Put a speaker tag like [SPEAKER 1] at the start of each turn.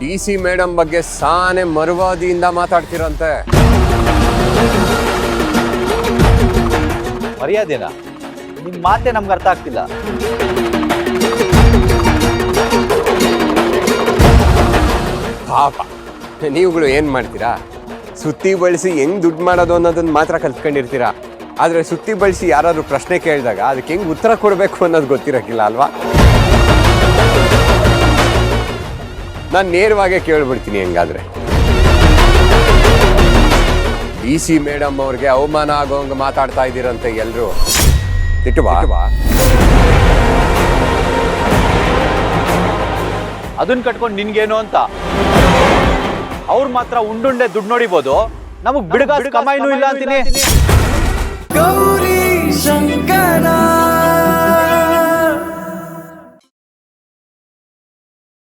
[SPEAKER 1] D C madam ಬಗ್ಗೆ ಸಾನೆ ಮರುವಾದಿಯಿಂದ ಮಾತಾಡ್ತಿರಂತೆ.
[SPEAKER 2] ಮರ್ಯಾದೆನ? ನಿಮ್ ಮಾತೆ ನಮ್ಗೆ ಅರ್ಥ ಆಗ್ತಿಲ್ಲ.
[SPEAKER 1] ಪಾಪ ನೀವುಗಳು ಏನ್ ಮಾಡ್ತೀರಾ? ಸುತ್ತಿ ಬಳಸಿ ಹೆಂಗ್ ದುಡ್ಡು ಮಾಡೋದು ಅನ್ನೋದನ್ನ ಮಾತ್ರ ಕಲ್ತ್ಕೊಂಡಿರ್ತೀರಾ? ಆದ್ರೆ ಸುತ್ತಿ ಬಳಸಿ ಯಾರಾದ್ರೂ ಪ್ರಶ್ನೆ ಕೇಳಿದಾಗ ಅದಕ್ಕೆ ಹೆಂಗ್ ಉತ್ತರ ಕೊಡಬೇಕು ಅನ್ನೋದು ಗೊತ್ತಿರಕ್ಕಿಲ್ಲ ಅಲ್ವಾ? ನಾನು ನೇರವಾಗೇ ಕೇಳ್ಬಿಡ್ತೀನಿ ಹೆಂಗಾದ್ರೆ. ಡಿ ಸಿ ಮೇಡಮ್ ಅವ್ರಿಗೆ ಅವಮಾನ ಆಗೋಂಗೆ ಮಾತಾಡ್ತಾ ಇದ್ದೀರಂತ ಎಲ್ರು. ತಿಟ್ಟುವಾ?
[SPEAKER 2] ಅದನ್ನ ಕಟ್ಕೊಂಡು ನಿನ್ಗೇನು ಅಂತ? ಅವ್ರು ಮಾತ್ರ ಉಂಡುಂಡೆ ದುಡ್ಡು ನೋಡಿಬೋದು. ನಮಗ್ ಬಿಡುಗ ಕಮಾಯಿನೂ ಇಲ್ಲ ಅಂತೀನಿ.